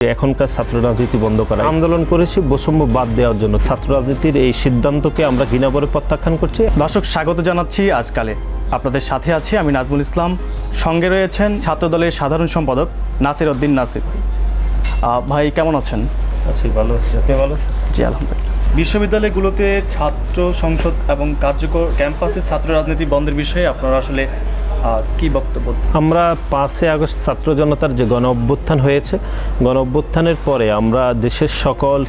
এখনকার ছাত্র রাজনীতি বন্ধ করা আন্দোলন করেছি বৈষম্য বাদ দেওয়ার জন্য। ছাত্র রাজনীতির এই সিদ্ধান্তকে আমরা ঘৃণাবরে প্রত্যাখ্যান করছি। দর্শক স্বাগত জানাচ্ছি আজকালে। আপনাদের সাথে আছি আমি নাজমুল ইসলাম। সঙ্গে রয়েছেন ছাত্রদলের সাধারণ সম্পাদক নাসির উদ্দিন নাসির। আহ, ভাই কেমন আছেন? আছি ভালো আছি। আপনি ভালো আছেন? জি আলহামদুলিল্লাহ। বিশ্ববিদ্যালয়গুলোতে ছাত্র সংসদ এবং কার্যকর ক্যাম্পাসে ছাত্র রাজনীতি বন্ধের বিষয়ে আপনারা আসলে কি বক্তব্য? আমরা পাঁচই আগস্ট ছাত্র জনতার যে গণ অভ্যুত্থান হয়েছে, গণ অভ্যুত্থানের পরে আমরা দেশের সকল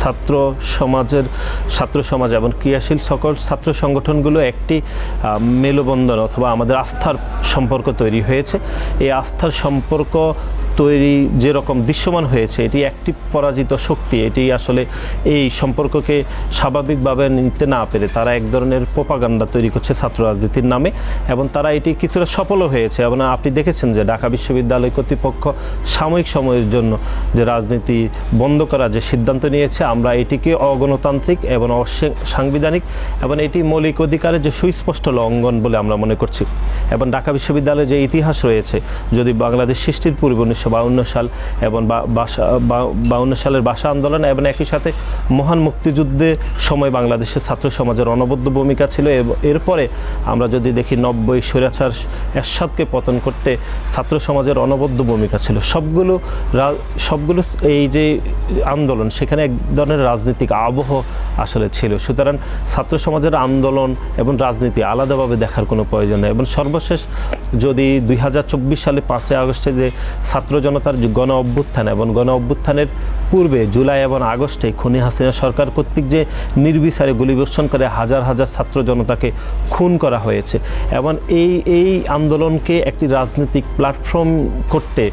ছাত্র সমাজের, ছাত্র সমাজ এবং ক্রিয়াশীল সকল ছাত্র সংগঠনগুলো একটি মেলবন্ধন অথবা আমাদের আস্থার সম্পর্ক তৈরি হয়েছে। এই আস্থার সম্পর্ক তৈরি যেরকম দৃশ্যমান হয়েছে, এটি একটি পরাজিত শক্তি। এটি আসলে এই সম্পর্ককে স্বাভাবিকভাবে নিতে না পেরে তারা এক ধরনের প্রোপাগান্ডা তৈরি করছে ছাত্র রাজনীতির নামে এবং তারা এটি কিছুটা সফলও হয়েছে। এবং আপনি দেখেছেন যে ঢাকা বিশ্ববিদ্যালয় কর্তৃপক্ষ সাময়িক সময়ের জন্য যে রাজনীতি বন্ধ করার যে সিদ্ধান্ত নিয়েছে, আমরা এটিকে অগণতান্ত্রিক এবং সাংবিধানিক এবং এটি মৌলিক অধিকারের যে সুস্পষ্ট লঙ্ঘন বলে আমরা মনে করছি। এবং ঢাকা বিশ্ববিদ্যালয়ের যে ইতিহাস রয়েছে, যদি বাংলাদেশ সৃষ্টির পূর্বে উনিশশো বাউন্ন সাল এবং বাউন্ন সালের ভাষা আন্দোলন এবং একই সাথে মহান মুক্তিযুদ্ধের সময় বাংলাদেশের ছাত্র সমাজের অনবদ্য ভূমিকা ছিল এরপরে আমরা যদি দেখি নব্বই স্বৈরাচার এরশাদকে পতন করতে ছাত্র সমাজের অনবদ্য ভূমিকা ছিল। সবগুলো সবগুলো এই যে আন্দোলন সেখানে এক ধরনের রাজনৈতিক আবহ আসলে ছিল। সুতরাং ছাত্র সমাজের আন্দোলন এবং রাজনীতি আলাদাভাবে দেখার কোনো প্রয়োজন নেই এবং সর্বশেষ যদি দুই হাজার চব্বিশ সালে পাঁচই আগস্টে যে ছাত্র জনতার গণ অভ্যুত্থান এবং গণ অভ্যুত্থানের পূর্বে জুলাই এবং আগস্টে খুনি হাসিনা সরকার কর্তৃক যে নির্বিচারে গুলিবর্ষণ করে হাজার হাজার ছাত্র জনতাকে খুন করা হয়েছে। এবং এই এই আন্দোলনকে একটি রাজনৈতিক প্ল্যাটফর্ম করতে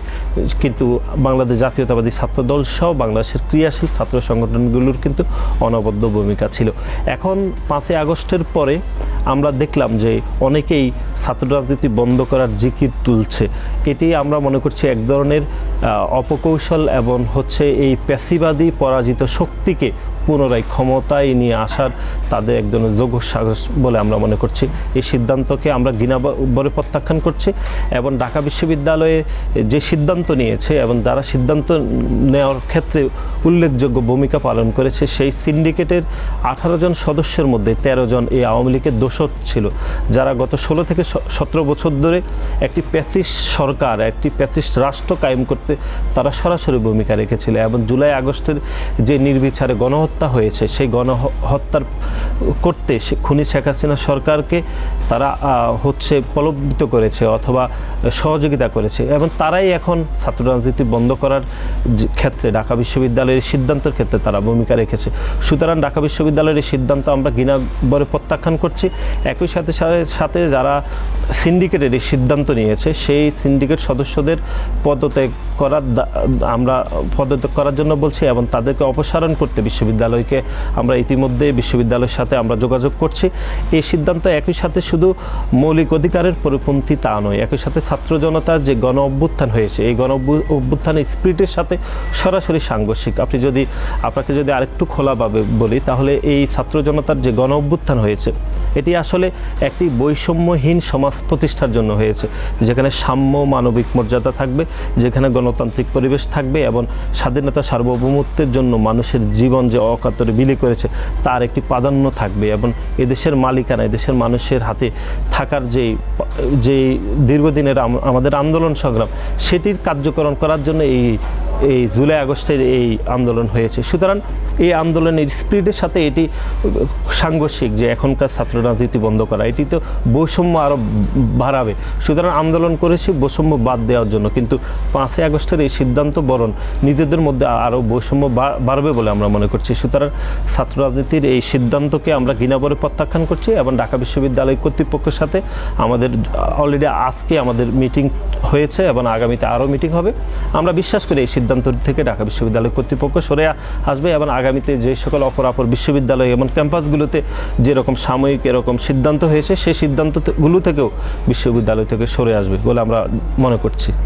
কিন্তু বাংলাদেশ জাতীয়তাবাদী ছাত্র দল সহ বাংলাদেশের ক্রিয়াশীল ছাত্র সংগঠনগুলোর কিন্তু অনবদ্য ভূমিকা ছিল। এখন পাঁচই আগস্টের পরে আমরা দেখলাম যে অনেকেই ছাত্র রাজনীতি বন্ধ করার জিকির তুলছে। এটি আমরা মনে করছি এক ধরনের অপকৌশল এবং হচ্ছে এই প্যাসিবাদী পরাজিত শক্তিকে পুনরায় ক্ষমতায় নিয়ে আসার তাদের এক ধরনের যোগ্য সাহস বলে আমরা মনে করছি। এই সিদ্ধান্তকে আমরা ঘৃণাবরে প্রত্যাখ্যান করছি এবং ঢাকা বিশ্ববিদ্যালয়ে যে সিদ্ধান্ত নিয়েছে এবং যারা সিদ্ধান্ত নেওয়ার ক্ষেত্রে উল্লেখযোগ্য ভূমিকা পালন করেছে, সেই সিন্ডিকেটের আঠারো জন সদস্যের মধ্যে ১৩ জন এই আওয়ামী লীগের দোষর ছিল, যারা গত ষোলো থেকে সতেরো বছর ধরে একটি প্যাসিস সরকার, একটি প্যাসিস রাষ্ট্র কায়েম করতে তারা সরাসরি ভূমিকা রেখেছিল এবং জুলাই আগস্টের যে নির্বিচারে গণহত্যা হয়েছে, সেই গণহত্যার করতে সে খুনি শেখ হাসিনা সরকারকে তারা হচ্ছে প্রলোভিত করেছে অথবা সহযোগিতা করেছে এবং তারাই এখন ছাত্র রাজনীতি বন্ধ করার ক্ষেত্রে ঢাকা বিশ্ববিদ্যালয়ের সিদ্ধান্তের ক্ষেত্রে তারা ভূমিকা রেখেছে। সুতরাং ঢাকা বিশ্ববিদ্যালয়ের এই সিদ্ধান্ত আমরা ঘৃণাবরে প্রত্যাখ্যান করছি। একই সাথে সাথে- যারা সিন্ডিকেটের এই সিদ্ধান্ত নিয়েছে, সেই সিন্ডিকেট সদস্যদের পদত্যাগ করার আমরা পদত্যাগ করার জন্য বলছি এবং তাদেরকে অপসারণ করতে বিশ্ববিদ্যালয়কে আমরা ইতিমধ্যে বিশ্ববিদ্যালয়ের সাথে আমরা যোগাযোগ করছি। এই সিদ্ধান্ত একই সাথে শুধু মৌলিক অধিকারের পরিপন্থী তা নয়, একই সাথে ছাত্র জনতার যে গণ অভ্যুত্থান হয়েছে, এই গণ অভ্যুত্থান স্পিরিটের সাথে সরাসরি সাংঘর্ষিক। আপনি যদি, আপনাকে যদি আরেকটু খোলাভাবে বলি, তাহলে এই ছাত্র জনতার যে গণ অভ্যুত্থান হয়েছে এটি আসলে একটি বৈষম্যহীন সমাজ প্রতিষ্ঠার জন্য হয়েছে, যেখানে সাম্য মানবিক মর্যাদা থাকবে, যেখানে গণতান্ত্রিক পরিবেশ থাকবে এবং স্বাধীনতা সার্বভৌমত্বের জন্য মানুষের জীবন যে অকাতরে বিলি করেছে, তার একটি প্রাধান্য থাকবে এবং এদেশের মালিকানা, এদেশের মানুষের হাতে থাকার যেই যেই দীর্ঘদিনের আমাদের আন্দোলন সংগ্রাম, সেটির কার্যকরণ করার জন্য এই এই জুলাই আগস্টের এই আন্দোলন হয়েছে। সুতরাং এই আন্দোলনের স্পিরিটের সাথে এটি সাংঘর্ষিক যে এখনকার ছাত্র রাজনীতি বন্ধ করা। এটি তো বৈষম্য আরও বাড়াবে। সুতরাং আন্দোলন করেছি, বৈষম্য বাদ দেওয়ার জন্য। কিন্তু পাঁচই আগস্টের এই সিদ্ধান্ত বরণ নিজেদের মধ্যে আরও বৈষম্য বাড়বে বলে আমরা মনে করছি। সুতরাং ছাত্র রাজনীতির এই সিদ্ধান্তকে আমরা ঘৃণাবরে প্রত্যাখ্যান করছি এবং ঢাকা বিশ্ববিদ্যালয় কর্তৃপক্ষের সাথে আমাদের অলরেডি আজকে আমাদের মিটিং হয়েছে এবং আগামীতে আরও মিটিং হবে। আমরা বিশ্বাস করি এই সিদ্ধান্ত থেকে ঢাকা বিশ্ববিদ্যালয় কর্তৃপক্ষ সরে আসবে এবং আগামীতে যে সকল অপর অপর বিশ্ববিদ্যালয় এবং ক্যাম্পাসগুলোতে যেরকম সাময়িক এরকম সিদ্ধান্ত হয়েছে, সেই সিদ্ধান্তগুলো থেকেও বিশ্ববিদ্যালয় থেকে সরে আসবে বলে আমরা মনে করছি।